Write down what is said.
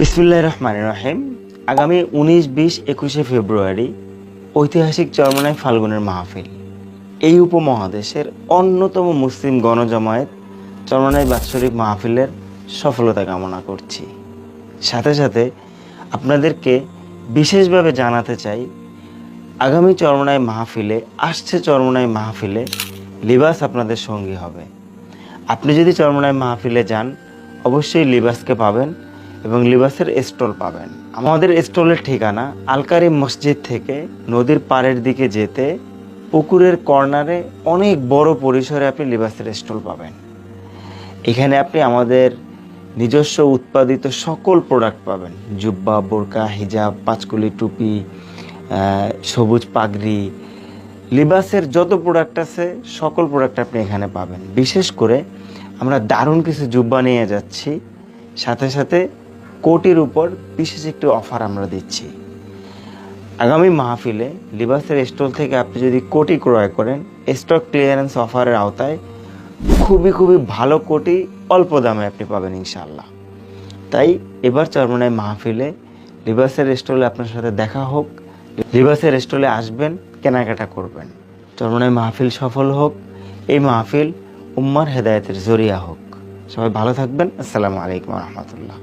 বিসমুল্লাহ রহমান রহিম। আগামী উনিশ, বিশ, একুশে ফেব্রুয়ারি ঐতিহাসিক চরমনায় ফাল্গুনের মাহফিল। এই উপমহাদেশের অন্যতম মুসলিম গণজমায়েত চরমনায় বাৎসরিক মাহফিলের সফলতা কামনা করছি। সাথে সাথে আপনাদেরকে বিশেষভাবে জানাতে চাই, আগামী চরমনায় মাহফিলে, আসছে চরমনায় মাহফিলে লিবাস আপনাদের সঙ্গী হবে। আপনি যদি চরমনায় মাহফিলে যান, অবশ্যই লিবাসকে পাবেন। এবং লিবাসের স্টল পাবেন। আমাদের স্টলের ঠিকানা আলকারি মসজিদ থেকে নদীর পাড়ের দিকে যেতে পুকুরের কর্নারে অনেক বড় পরিসরে আপনি লিবাসের স্টল পাবেন। এখানে আপনি আমাদের নিজস্ব উৎপাদিত সকল প্রোডাক্ট পাবেন। জুব্বা, বোরকা, হিজাব, পাঁচকুলি টুপি সবুজ পাগড়ি। লিবাসের যত প্রোডাক্ট আছে, সকল প্রোডাক্ট আপনি এখানে পাবেন। বিশেষ করে আমরা দারুণ কিছু জুব্বা নিয়ে যাচ্ছি। সাথে সাথে কোটির উপর বিশেষ একটি অফার আমরা দিচ্ছি। আগামী মাহফিলে লিবাসের স্টল থেকে আপনি যদি কোটি ক্রয় করেন স্টক ক্লিয়ারেন্স অফারের আওতায় খুবই খুবই ভালো কোটি অল্প দামে আপনি পাবেন ইনশাল্লাহ তাই এবার চরমনায় মাহফিলে লিবাসের স্টলে আপনার সাথে দেখা হোক লিবাসের স্টলে আসবেন, কেনাকাটা করবেন। চরমনায় মাহফিল সফল হোক, এই মাহফিল উম্মার হেদায়েতের জরিয়া হোক। সবাই ভালো থাকবেন, আসসালামু আলাইকুম রহমতুল্লাহ।